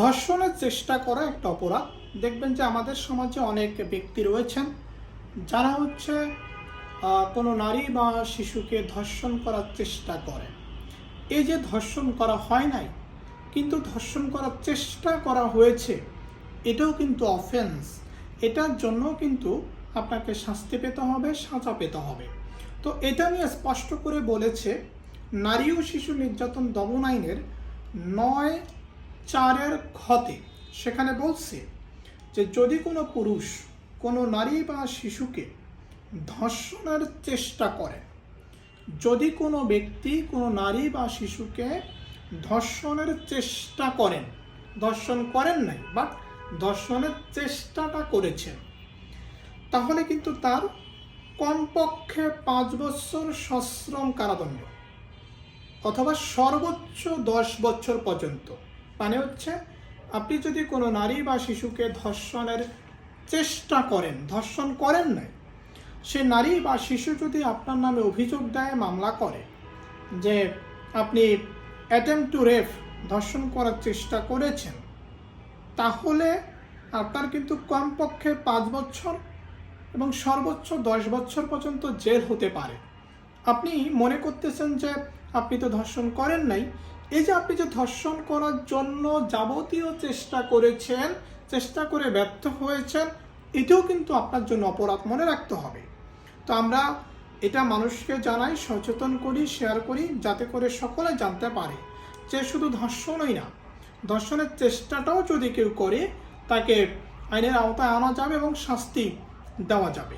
ধর্ষণের চেষ্টা করা একটা অপরাধ। দেখবেন যে আমাদের সমাজে অনেক ব্যক্তি রয়েছেন, যারা হচ্ছে কোনো নারী বা শিশুকে ধর্ষণ করার চেষ্টা করে এই যে ধর্ষণ করা হয় নাই, কিন্তু ধর্ষণ করার চেষ্টা করা হয়েছে, এটাও কিন্তু অফেন্স এটার জন্য কিন্তু আপনাকে শাস্তি পেতে হবে, সাজা পেতে হবে। তো এটা নিয়ে স্পষ্ট করে বলেছে, নারী ও শিশু নির্যাতন দমন আইনের নয় চারের ক্ষতে। সেখানে বলছে যে, যদি কোনো পুরুষ কোনো নারী বা শিশুকে ধর্ষণের চেষ্টা করে, যদি কোনো ব্যক্তি কোনো নারী বা শিশুকে ধর্ষণের চেষ্টা করেন, ধর্ষণ করেন নাই বাট ধর্ষণের চেষ্টাটা করেছেন, তাহলে কিন্তু তার কমপক্ষে পাঁচ বছর সশ্রম কারাদণ্ড, অথবা সর্বোচ্চ দশ বছর পর্যন্ত। মানে হচ্ছে আপনি যদি কোনো নারী বা শিশুকে ধর্ষণের চেষ্টা করেন, ধর্ষণ করেন নাই, সে নারী বা শিশু যদি আপনার নামে অভিযোগ দেয়, মামলা করে যে আপনি অ্যাটেম্প টু রেফ ধর্ষণ করার চেষ্টা করেছেন, তাহলে আপনার কিন্তু কমপক্ষে পাঁচ বছর এবং সর্বোচ্চ দশ বছর পর্যন্ত জেল হতে পারে। আপনি মনে করতেছেন যে আপনি তো ধর্ষণ করেন নাই এই যে আপনি যে ধর্ষণ করার জন্য যাবতীয় চেষ্টা করেছেন, চেষ্টা করে ব্যর্থ হয়েছেন, এটাও কিন্তু আপনার জন্য অপরাধ মনে রাখতে হবে। তো আমরা এটা মানুষকে জানাই, সচেতন করি শেয়ার করি, যাতে করে সকলে জানতে পারে যে শুধু ধর্ষণই না, ধর্ষণের চেষ্টাটাও যদি কেউ করে, তাকে আইনের আওতায় আনা যাবে এবং শাস্তি দেওয়া যাবে।